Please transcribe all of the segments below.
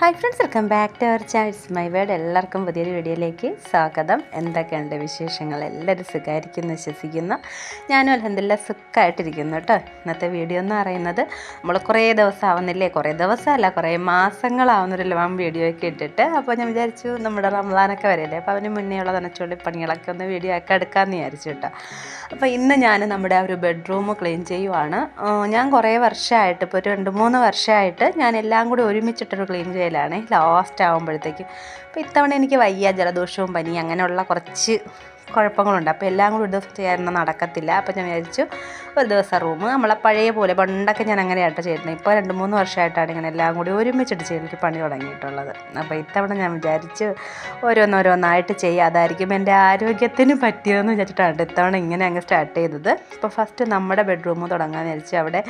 Hi friends welcome back to our chance my word എല്ലാവർക്കും പുതിയൊരു വീഡിയോയിലേക്ക് സ്വാഗതം. എന്തൊക്കെയുണ്ട് വിശേഷങ്ങൾ? എല്ലാവരും സുഖമായിരിക്കുന്നു വിശ്വസിക്കുന്നു. ഞാനും അലഹദില്ല സുഖമായിട്ടിരിക്കുന്നു കേട്ടോ. ഇന്നത്തെ വീഡിയോ എന്ന് പറയുന്നത് നമ്മൾ കുറേ ദിവസം ആവുന്നില്ലേ? കുറേ ദിവസമല്ല കുറേ മാസങ്ങളാവുന്നൊരു ലോങ് വീഡിയോ ഒക്കെ ഇട്ടിട്ട് അപ്പോൾ ഞാൻ വിചാരിച്ചു നമ്മുടെ റംസാനൊക്കെ വരില്ലേ അപ്പോൾ അവന് മുന്നേ ഉള്ള നനച്ചുള്ളി പണികളൊക്കെ ഒന്ന് വീഡിയോ ഒക്കെ എടുക്കാമെന്ന് വിചാരിച്ചു കേട്ടോ. അപ്പോൾ ഇന്ന് ഞാൻ നമ്മുടെ ഒരു ബെഡ്റൂം ക്ലീൻ ചെയ്യുവാണ്. ഞാൻ കുറേ വർഷമായിട്ട് ഇപ്പോൾ ഒരു രണ്ട് മൂന്ന് വർഷമായിട്ട് ഞാൻ എല്ലാം കൂടി ഒരുമിച്ചിട്ടൊരു ക്ലീൻ ചെയ്യലാണ് ലാസ്റ്റ് ആകുമ്പോഴത്തേക്കും അപ്പോൾ ഇത്തവണ എനിക്ക് വയ്യ ജലദോഷവും പനി അങ്ങനെയുള്ള കുറച്ച് കുഴപ്പങ്ങളുണ്ട്. അപ്പോൾ എല്ലാം കൂടി ഒരു ദിവസം ചെയ്യാനൊന്നും നടക്കത്തില്ല. അപ്പോൾ ഞാൻ വിചാരിച്ചു ഒരു ദിവസം റൂം. നമ്മളെ പഴയ പോലെ പണ്ടൊക്കെ ഞാൻ അങ്ങനെയായിട്ട് ചെയ്യുന്നത് ഇപ്പോൾ രണ്ട് മൂന്ന് വർഷമായിട്ടാണ് ഇങ്ങനെ എല്ലാം കൂടി ഒരുമിച്ചിട്ട് ചെയ്തിട്ട് പണി തുടങ്ങിയിട്ടുള്ളത്. അപ്പോൾ ഇത്തവണ ഞാൻ വിചാരിച്ച് ഓരോന്നോരോന്നായിട്ട് ചെയ്യുക അതായിരിക്കും എന്റെ ആരോഗ്യത്തിന് പറ്റിയതെന്ന് വിചാരിച്ചിട്ടാണ് ഇത്തവണ ഇങ്ങനെ അങ്ങ് സ്റ്റാർട്ട് ചെയ്തത്. ഇപ്പോൾ ഫസ്റ്റ് നമ്മുടെ ബെഡ്റൂം തുടങ്ങാൻ വിചാരിച്ചു. അവിടെ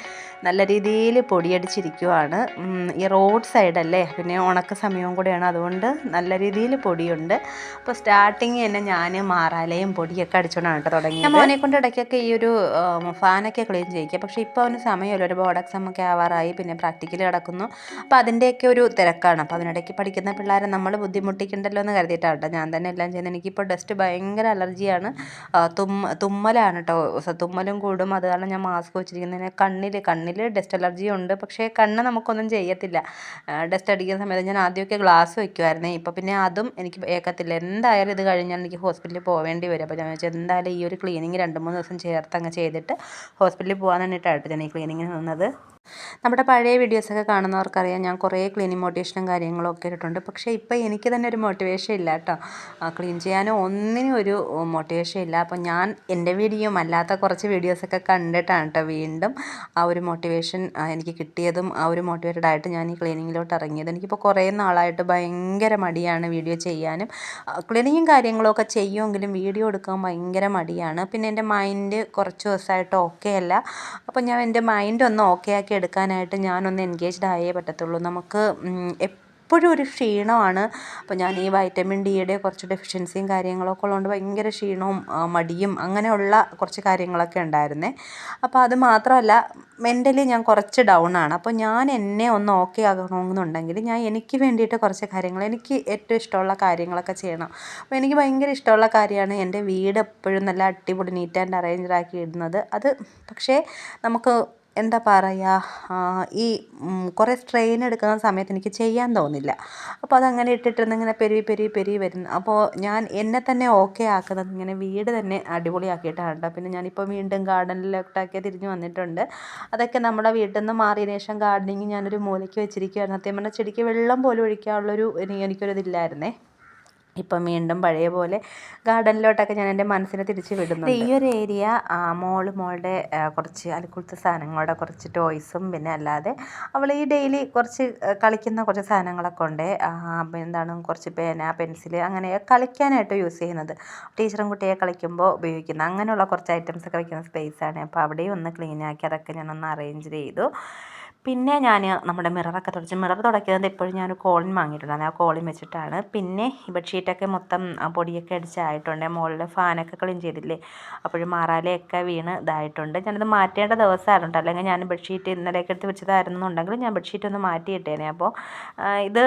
നല്ല രീതിയിൽ പൊടിയടിച്ചിരിക്കുവാണ്. ഈ റോഡ് സൈഡല്ലേ? പിന്നെ ഉണക്ക സമയവും കൂടെയാണ്. അതുകൊണ്ട് നല്ല രീതിയിൽ പൊടിയുണ്ട്. അപ്പോൾ സ്റ്റാർട്ടിങ് തന്നെ ഞാൻ മാറാലയും പൊടിയൊക്കെ അടിച്ചുകൊണ്ടാണ് കേട്ടോ തുടങ്ങി ഞാൻ മോനെ കൊണ്ട് ഇടയ്ക്കൊക്കെ ഈ ഒരു ഫാനൊക്കെ ക്ലീൻ ചെയ്യിക്കുക പക്ഷേ ഇപ്പോൾ അവന് സമയമല്ല. ഒരു ബോർഡ് എക്സാം ഒക്കെ ആവാറായി. പിന്നെ പ്രാക്ടിക്കൽ കിടക്കുന്നു. അപ്പോൾ അതിന്റെയൊക്കെ ഒരു തിരക്കാണ്. അപ്പോൾ അതിനിടയ്ക്ക് പഠിക്കുന്ന പിള്ളേരെ നമ്മൾ ബുദ്ധിമുട്ടിക്കണ്ടല്ലോ എന്ന് കരുതിയിട്ടാണ് ഞാൻ തന്നെ എല്ലാം ചെയ്യുന്നത്. എനിക്കിപ്പോൾ ഡസ്റ്റ് ഭയങ്കര അലർജിയാണ്. തുമ്മ തുമ്മലാണ് കേട്ടോ തുമ്മലും കൂടും. അത് കാരണം ഞാൻ മാസ്ക് വെച്ചിരിക്കുന്നതിന് കണ്ണിൽ കണ്ണിൽ ഡസ്റ്റ് അലർജി ഉണ്ട്. പക്ഷേ കണ്ണ് നമുക്കൊന്നും ചെയ്യത്തില്ല. ഡസ്റ്റ് അടിക്കുന്ന സമയത്ത് ഞാൻ ആദ്യമൊക്കെ ഗ്ലാസ് വയ്ക്കുമായിരുന്നേ ഇപ്പോൾ പിന്നെ അതും എനിക്ക് ഏക്കത്തില്ല. എന്തായാലും ഇത് കഴിഞ്ഞാൽ എനിക്ക് ഹോസ്പിറ്റലിൽ പോവേണ്ടി വരും. അപ്പോൾ ഞാൻ വെച്ചാൽ എന്തായാലും ഈ ഒരു ക്ലീനിങ് രണ്ട് മൂന്ന് ദിവസം ചേർത്ത് അങ്ങ് ചെയ്തിട്ട് ഹോസ്പിറ്റലിൽ പോകാൻ വേണ്ടിയിട്ടാണ് ഞാൻ ഈ ക്ലീനിങ്ങിന് നിന്നത്. നമ്മുടെ പഴയ വീഡിയോസൊക്കെ കാണുന്നവർക്കറിയാം ഞാൻ കുറേ ക്ലീനിങ് മോട്ടിവേഷനും കാര്യങ്ങളും ഒക്കെ ഇട്ടിട്ടുണ്ട്. പക്ഷേ ഇപ്പോൾ എനിക്ക് തന്നെ ഒരു മോട്ടിവേഷൻ ഇല്ല കേട്ടോ. ക്ലീൻ ചെയ്യാനും ഒന്നിനും ഒരു മോട്ടിവേഷൻ ഇല്ല. അപ്പോൾ ഞാൻ എന്റെ വീഡിയോ അല്ലാത്ത കുറച്ച് വീഡിയോസൊക്കെ കണ്ടിട്ടാണ് കേട്ടോ വീണ്ടും ആ ഒരു മോട്ടിവേഷൻ എനിക്ക് കിട്ടിയതും ആ ഒരു മോട്ടിവേറ്റഡ് ആയിട്ട് ഞാൻ ഈ ക്ലീനിങ്ങിലോട്ട് ഇറങ്ങിയത്. എനിക്കിപ്പോൾ കുറേ നാളായിട്ട് ഭയങ്കര മടിയാണ് വീഡിയോ ചെയ്യാനും. ക്ലീനിങ്ങും കാര്യങ്ങളൊക്കെ ചെയ്യുമെങ്കിലും വീഡിയോ എടുക്കാൻ ഭയങ്കര മടിയാണ്. പിന്നെ എന്റെ മൈൻഡ് കുറച്ച് ദിവസമായിട്ട് ഓക്കെ അല്ല. അപ്പോൾ ഞാൻ എന്റെ മൈൻഡ് ഒന്ന് ഓക്കെ ആക്കി എടുക്കാനായിട്ട് ഞാനൊന്ന് എൻഗേജ്ഡ് ആയേ പറ്റത്തുള്ളൂ. നമുക്ക് എപ്പോഴും ഒരു ക്ഷീണമാണ്. അപ്പോൾ ഞാൻ ഈ വൈറ്റമിൻ ഡിയുടെ കുറച്ച് ഡെഫിഷ്യൻസിയും കാര്യങ്ങളൊക്കെ ഉള്ളതുകൊണ്ട് ഭയങ്കര ക്ഷീണവും മടിയും അങ്ങനെയുള്ള കുറച്ച് കാര്യങ്ങളൊക്കെ ഉണ്ടായിരുന്നേ. അപ്പോൾ അത് മാത്രമല്ല മെന്റലി ഞാൻ കുറച്ച് ഡൗൺ ആണ്. അപ്പോൾ ഞാൻ എന്നെ ഒന്ന് ഓക്കെ ആകണമെന്നുണ്ടെങ്കിൽ ഞാൻ എനിക്ക് വേണ്ടിയിട്ട് കുറച്ച് കാര്യങ്ങൾ എനിക്ക് ഏറ്റവും ഇഷ്ടമുള്ള കാര്യങ്ങളൊക്കെ ചെയ്യണം. അപ്പോൾ എനിക്ക് ഭയങ്കര ഇഷ്ടമുള്ള കാര്യമാണ് എന്റെ വീട് എപ്പോഴും നല്ല അടിപൊളി നീറ്റ് ആൻഡ് അറേഞ്ച്ഡ് ആക്കി ഇടുന്നത്. അത് പക്ഷേ നമുക്ക് എന്താ പറയുക ഈ കുറേ സ്ട്രെയിൻ എടുക്കുന്ന സമയത്ത് എനിക്ക് ചെയ്യാൻ തോന്നില്ല. അപ്പോൾ അതങ്ങനെ ഇട്ടിട്ടിരുന്ന് ഇങ്ങനെ പെരുവി പെരുവി പെരുവി വരുന്നു. അപ്പോൾ ഞാൻ എന്നെ തന്നെ ഓക്കെ ആക്കുന്നത് ഇങ്ങനെ വീട് തന്നെ അടിപൊളിയാക്കിയിട്ടാണ് കേട്ടോ പിന്നെ ഞാനിപ്പോൾ വീണ്ടും ഗാർഡനിലോട്ടൊക്കെ തിരിഞ്ഞ് വന്നിട്ടുണ്ട്. അതൊക്കെ നമ്മുടെ വീട്ടിൽ നിന്ന് മാറിയതിന് ശേഷം ഗാർഡനിങ് ഞാനൊരു മൂലയ്ക്ക് വെച്ചിരിക്കുകയായിരുന്നു സത്യം പറഞ്ഞാൽ ചെടിക്ക് വെള്ളം പോലും ഒഴിക്കാനുള്ളൊരു എനിക്കൊരിതില്ലായിരുന്നേ. ഇപ്പം വീണ്ടും പഴയ പോലെ ഗാർഡനിലോട്ടൊക്കെ ഞാൻ എന്റെ മനസ്സിനെ തിരിച്ച് വിടുന്നുണ്ട്. ഈ ഒരു ഏരിയ മോൾ മോളുടെ കുറച്ച് അലുക്കുലത്തെ സാധനങ്ങളുടെ കുറച്ച് ടോയ്സും പിന്നെ അല്ലാതെ അവൾ ഈ ഡെയിലി കുറച്ച് കളിക്കുന്ന കുറച്ച് സാധനങ്ങളൊക്കെ ഉണ്ട്. എന്താണ് കുറച്ച് പേന പെൻസിൽ അങ്ങനെ കളിക്കാനായിട്ട് യൂസ് ചെയ്യുന്നത്. ടീച്ചറും കുട്ടിയെ കളിക്കുമ്പോൾ ഉപയോഗിക്കുന്ന അങ്ങനെയുള്ള കുറച്ച് ഐറ്റംസ് ഒക്കെ വയ്ക്കുന്ന സ്പേസാണ്. അപ്പോൾ അവിടെയും ഒന്ന് ക്ലീനാക്കി അതൊക്കെ ഞാനൊന്ന് അറേഞ്ച് ചെയ്തു. പിന്നെ ഞാൻ നമ്മുടെ മിററൊക്കെ തുടച്ച് മിറർ തുടയ്ക്കുന്നത് എപ്പോഴും ഞാൻ കോളിൻ വാങ്ങിയിട്ടുണ്ടായിരുന്നു. ആ കോളിൻ വെച്ചിട്ടാണ്. പിന്നെ ബെഡ്ഷീറ്റൊക്കെ മൊത്തം പൊടിയൊക്കെ അടിച്ചായിട്ടുണ്ട്. മുകളിൽ ഫാനൊക്കെ ക്ലീൻ ചെയ്തില്ലേ? അപ്പോഴും മാറാലയൊക്കെ വീണ് ഇതായിട്ടുണ്ട്. ഞാനത് മാറ്റേണ്ട ദിവസമായിട്ടുണ്ട് അല്ലെങ്കിൽ ഞാൻ ബെഡ്ഷീറ്റ് ഇന്നലെയൊക്കെ എടുത്ത് വെച്ചതായിരുന്നുണ്ടെങ്കിൽ ഞാൻ ബെഡ്ഷീറ്റ് ഒന്ന് മാറ്റിയിട്ടേനെ അപ്പോൾ ഇത്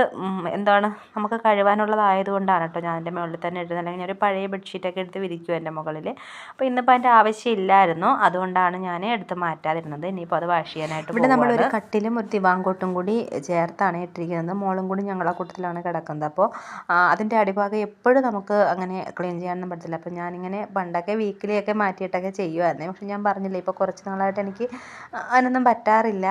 എന്താണ് നമുക്ക് കഴുകാനുള്ളതായതുകൊണ്ടാണ് കേട്ടോ ഞാൻ എന്റെ മുകളിൽ തന്നെ ഇടുന്നത്. അല്ലെങ്കിൽ ഞാനൊരു പഴയ ബെഡ്ഷീറ്റൊക്കെ എടുത്ത് വിരിക്കും എന്റെ മുകളിൽ. അപ്പോൾ ഇന്നിപ്പോൾ അതിന്റെ ആവശ്യമില്ലായിരുന്നു അതുകൊണ്ടാണ് ഞാൻ എടുത്ത് മാറ്റാതിരുന്നത്. ഇനിയിപ്പോൾ അത് വാഷ് ചെയ്യാനായിട്ട് ഇവിടെ നമ്മളൊരു കട്ടിലും ഒരു ദിവാങ്കോട്ടും കൂടി ചേർത്താണ് ഇട്ടിരിക്കുന്നത്. മോളും കൂടി ഞങ്ങളുടെ കൂട്ടത്തിലാണ് കിടക്കുന്നത്. അപ്പോൾ അതിന്റെ അടിഭാഗം എപ്പോഴും നമുക്ക് അങ്ങനെ ക്ലീൻ ചെയ്യാനൊന്നും പറ്റത്തില്ല. അപ്പോൾ ഞാനിങ്ങനെ പണ്ടൊക്കെ വീക്കിലി ഒക്കെ മാറ്റിയിട്ടൊക്കെ ചെയ്യുമായിരുന്നു പക്ഷെ ഞാൻ പറഞ്ഞില്ലേ ഇപ്പോൾ കുറച്ച് നാളായിട്ട് എനിക്ക് അതിനൊന്നും പറ്റാറില്ല.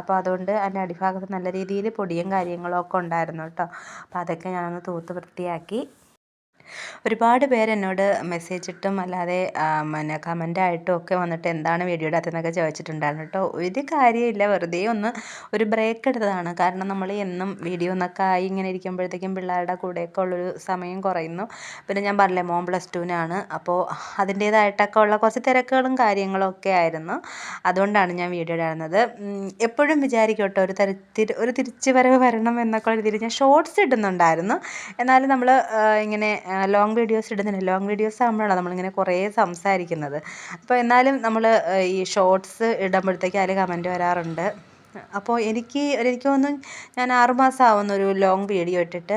അപ്പോൾ അതുകൊണ്ട് അതിന്റെ അടിഭാഗത്ത് നല്ല രീതിയിൽ പൊടിയും കാര്യങ്ങളും ഒക്കെ ഉണ്ടായിരുന്നു കേട്ടോ. അപ്പോൾ അതൊക്കെ ഞാനൊന്ന് തൂത്ത് വൃത്തിയാക്കി ഒരുപാട് പേര് എന്നോട് മെസ്സേജ് ഇട്ടും അല്ലാതെ പിന്നെ കമന്റായിട്ടും ഒക്കെ വന്നിട്ട് എന്താണ് വീഡിയോയുടെ അകത്തെന്നൊക്കെ ചോദിച്ചിട്ടുണ്ടായിരുന്നു കേട്ടോ ഒരു കാര്യമില്ല വെറുതെ ഒന്ന് ഒരു ബ്രേക്ക് എടുത്തതാണ്. കാരണം നമ്മൾ എന്നും വീഡിയോ എന്നൊക്കെ ആയി ഇങ്ങനെ ഇരിക്കുമ്പോഴത്തേക്കും പിള്ളേരുടെ കൂടെയൊക്കെ ഉള്ളൊരു സമയം കുറയുന്നു. പിന്നെ ഞാൻ പറഞ്ഞില്ലേ മോൻ പ്ലസ് ടുവിനാണ് അപ്പോൾ അതിന്റേതായിട്ടൊക്കെ ഉള്ള കുറച്ച് തിരക്കുകളും കാര്യങ്ങളും ഒക്കെ ആയിരുന്നു. അതുകൊണ്ടാണ് ഞാൻ വീഡിയോ ഇടുന്നത്. എപ്പോഴും വിചാരിക്കും കേട്ടോ ഒരു തരത്തിൽ ഒരു തിരിച്ചു വരവ് വരണം എന്നൊക്കെ ഉള്ള രീതിയിൽ ഞാൻ ഷോർട്സ് ഇടുന്നുണ്ടായിരുന്നു. എന്നാലും നമ്മൾ ഇങ്ങനെ ലോങ് വീഡിയോസ് ഇടുന്നില്ല ലോങ് വീഡിയോസ് ആകുമ്പോഴാണ് നമ്മളിങ്ങനെ കുറേ സംസാരിക്കുന്നത്. അപ്പോൾ എന്നാലും നമ്മൾ ഈ ഷോർട്സ് ഇടുമ്പോഴത്തേക്ക് അതിൽ കമന്റ് വരാറുണ്ട്. അപ്പോൾ എനിക്ക് എനിക്ക് തോന്നുന്നു ഞാൻ ആറുമാസം ആവുന്ന ഒരു ലോങ് വീഡിയോ ഇട്ടിട്ട്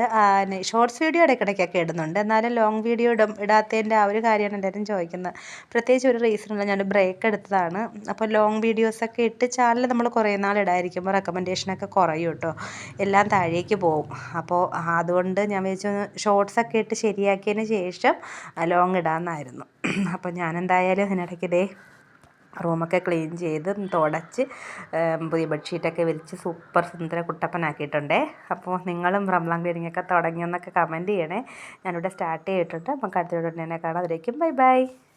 ഷോർട്സ് വീഡിയോ ഇടയ്ക്കിടയ്ക്കൊക്കെ ഇടുന്നുണ്ട്. എന്നാലും ലോങ് വീഡിയോ ഇടും ഇടാത്തതിന്റെ ആ ഒരു കാര്യമാണ് എല്ലാവരും ചോദിക്കുന്നത്. പ്രത്യേകിച്ച് ഒരു റീസണില്ല ഞാൻ ബ്രേക്ക് എടുത്തതാണ്. അപ്പോൾ ലോങ് വീഡിയോസൊക്കെ ഇട്ട് ചാനൽ നമ്മൾ കുറേ നാൾ ഇടായിരിക്കുമ്പോൾ റെക്കമെൻഡേഷനൊക്കെ കുറയും കേട്ടോ. എല്ലാം താഴേക്ക് പോകും. അപ്പോൾ അതുകൊണ്ട് ഞാൻ വിചാരിച്ചു ഷോർട്സൊക്കെ ഇട്ട് ശരിയാക്കിയതിന് ശേഷം ലോങ് ഇടാമെന്നായിരുന്നു അപ്പോൾ ഞാൻ എന്തായാലും റൂമൊക്കെ ക്ലീൻ ചെയ്ത് തുടച്ച് പുതിയ ബെഡ്ഷീറ്റൊക്കെ വിരിച്ച് സൂപ്പർ സുന്ദര കുട്ടപ്പനാക്കിയിട്ടുണ്ടേ. അപ്പോൾ നിങ്ങളും റംലാൻ ക്ലീനിങ് ഒക്കെ തുടങ്ങിയെന്നൊക്കെ കമന്റ് ചെയ്യണേ. ഞാനിവിടെ സ്റ്റാർട്ട് ചെയ്തിട്ടുണ്ട്. നമുക്ക് അടുത്ത വീഡിയോ തന്നെ കാണാം ബൈ ബൈ.